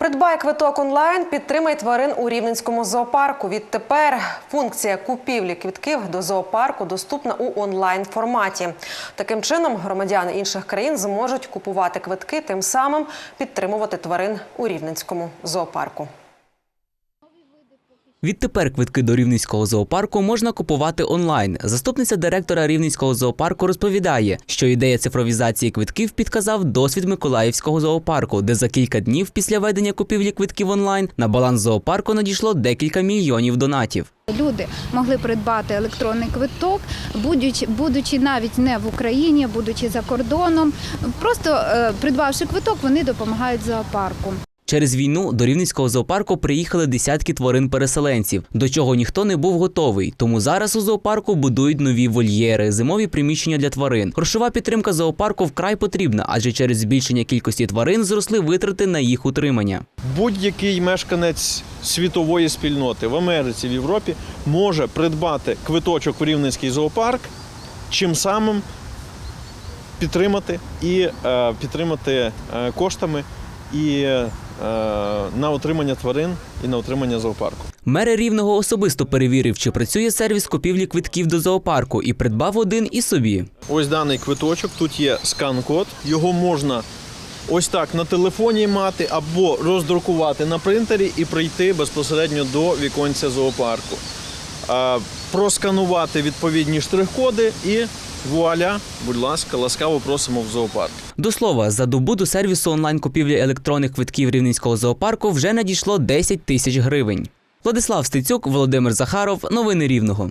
Придбай квиток онлайн, підтримай тварин у Рівненському зоопарку. Відтепер функція купівлі квитків до зоопарку доступна у онлайн форматі. Таким чином, громадяни інших країн зможуть купувати квитки, тим самим підтримувати тварин у Рівненському зоопарку. Відтепер квитки до Рівненського зоопарку можна купувати онлайн. Заступниця директора Рівненського зоопарку розповідає, що ідея цифровізації квитків підказав досвід Миколаївського зоопарку, де за кілька днів після ведення купівлі квитків онлайн на баланс зоопарку надійшло декілька мільйонів донатів. Люди могли придбати електронний квиток, будучи, будучи навіть не в Україні, будучи за кордоном. Просто е, придбавши квиток, вони допомагають зоопарку. Через війну до Рівненського зоопарку приїхали десятки тварин-переселенців, до чого ніхто не був готовий. Тому зараз у зоопарку будують нові вольєри, зимові приміщення для тварин. Грошова підтримка зоопарку вкрай потрібна, адже через збільшення кількості тварин зросли витрати на їх утримання. Будь-який мешканець світової спільноти в Америці, в Європі може придбати квиточок в Рівненський зоопарк, чим самим підтримати і е, підтримати е, коштами і е, на утримання тварин і на утримання зоопарку. Мер Рівного особисто перевірив, чи працює сервіс купівлі квитків до зоопарку, і придбав один і собі. Ось даний квиточок, тут є скан-код. Його можна ось так на телефоні мати або роздрукувати на принтері і прийти безпосередньо до віконця зоопарку. Просканувати відповідні штрих-коди і вуаля, будь ласка, ласкаво просимо в зоопарк. До слова, за добу до сервісу онлайн-купівлі електронних квитків Рівненського зоопарку вже надійшло 10 тисяч гривень. Владислав Стецюк, Володимир Захаров. Новини Рівного.